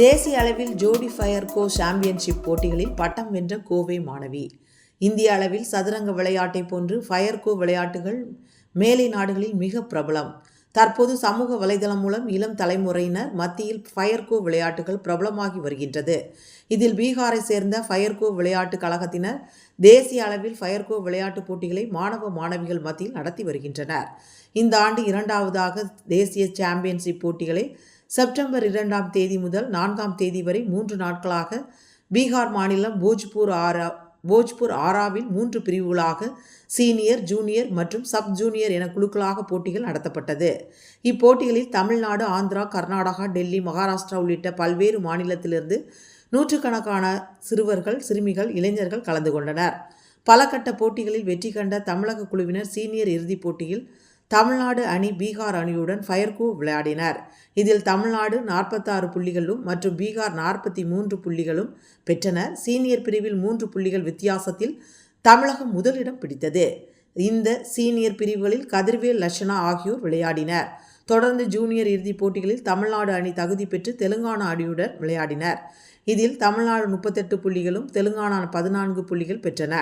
தேசிய அளவில் ஜோடி ஃபயர் கோ சாம்பியன்ஷிப் போட்டிகளில் பட்டம் வென்ற கோவை மாணவி. இந்திய அளவில் சதுரங்க விளையாட்டை போன்று ஃபயர் கோ விளையாட்டுகள் மேலை நாடுகளில் மிக பிரபலம். தற்போது சமூக வலைதளம் மூலம் இளம் தலைமுறையினர் மத்தியில் ஃபயர்கோ விளையாட்டுகள் பிரபலமாகி வருகின்றது. இதில் பீகாரை சேர்ந்த ஃபயர்கோ விளையாட்டு கழகத்தினர் தேசிய அளவில் ஃபயர்கோ விளையாட்டுப் போட்டிகளை மாணவ மாணவிகள் மத்தியில் நடத்தி வருகின்றனர். இந்த ஆண்டு இரண்டாவதாக தேசிய சாம்பியன்ஷிப் போட்டிகளை செப்டம்பர் இரண்டாம் தேதி முதல் நான்காம் தேதி வரை மூன்று நாட்களாக பீகார் மாநிலம் போஜ்பூர் ஆரா போஜ்பூர் ஆராவில் மூன்று பிரிவுகளாக சீனியர் ஜூனியர் மற்றும் சப் ஜூனியர் என குழுக்களாக போட்டிகள் நடத்தப்பட்டது. இப்போட்டிகளில் தமிழ்நாடு ஆந்திரா கர்நாடகா டெல்லி மகாராஷ்டிரா உள்ளிட்ட பல்வேறு மாநிலத்திலிருந்து நூற்றுக்கணக்கான சிறுவர்கள் சிறுமிகள் இளைஞர்கள் கலந்து கொண்டனர். பல கட்ட போட்டிகளில் வெற்றி கண்ட தமிழக குழுவினர் சீனியர் இறுதிப் போட்டியில் தமிழ்நாடு அணி பீகார் அணியுடன் ஃபயர்கோ விளையாடினர். இதில் தமிழ்நாடு நாற்பத்தாறு புள்ளிகளும் மற்றும் பீகார் நாற்பத்தி மூன்று புள்ளிகளும் பெற்றனர் சீனியர் பிரிவில் மூன்று புள்ளிகள் வித்தியாசத்தில் தமிழகம் முதலிடம் பிடித்தது. இந்த சீனியர் பிரிவுகளில் கதிர்வேல் லட்சணா ஆகியோர் விளையாடினர். தொடர்ந்து ஜூனியர் இறுதிப் போட்டிகளில் தமிழ்நாடு அணி தகுதி பெற்று தெலுங்கானா அணியுடன் விளையாடினர். இதில் தமிழ்நாடு முப்பத்தெட்டு புள்ளிகளும் தெலுங்கானா பதினான்கு புள்ளிகள் பெற்றன.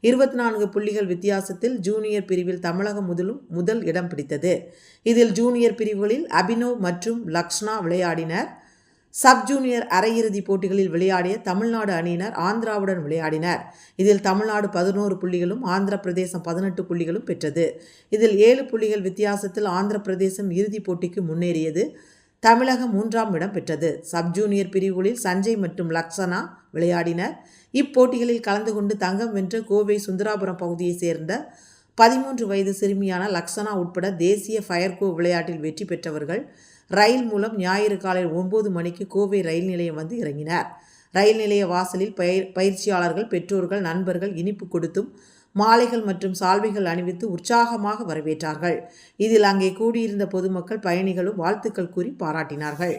இருபத்தி நான்கு புள்ளிகள் வித்தியாசத்தில் ஜூனியர் பிரிவில் தமிழகம் முதலும் முதல் இடம் பிடித்தது. இதில் ஜூனியர் பிரிவுகளில் அபினவ் மற்றும் லக்ஷ்னா விளையாடினர். சப் ஜூனியர் அரையிறுதிப் போட்டிகளில் விளையாடிய தமிழ்நாடு அணியினர் ஆந்திராவுடன் விளையாடினர். இதில் தமிழ்நாடு பதினோரு புள்ளிகளும் ஆந்திர பிரதேசம் பதினெட்டு புள்ளிகளும் பெற்றது. இதில் ஏழு புள்ளிகள் வித்தியாசத்தில் ஆந்திர பிரதேசம் இறுதிப் போட்டிக்கு முன்னேறியது. தமிழகம் மூன்றாம் இடம் பெற்றது. சப் ஜூனியர் பிரிவுகளில் சஞ்சய் மற்றும் லக்ஷனா விளையாடினர். இப்போட்டிகளில் கலந்து கொண்டு தங்கம் வென்ற கோவை சுந்தராபுரம் பகுதியைச் சேர்ந்த பதிமூன்று வயது சிறுமியான லக்ஷனா உட்பட தேசிய ஃபயர்கோ விளையாட்டில் வெற்றி பெற்றவர்கள் ரயில் மூலம் ஞாயிறு காலை ஒன்பது மணிக்கு கோவை ரயில் நிலையம் வந்து இறங்கினார். ரயில் நிலைய வாசலில் பயிர் பயிற்சியாளர்கள் பெற்றோர்கள் நண்பர்கள் இனிப்பு கொடுத்தும் மாலைகள் மற்றும் சால்வைகள் அணிவித்து உற்சாகமாக வரவேற்றார்கள். இதில் அங்கே கூடியிருந்த பொதுமக்கள் பயணிகளும் வாழ்த்துக்கள் கூறி பாராட்டினார்கள்.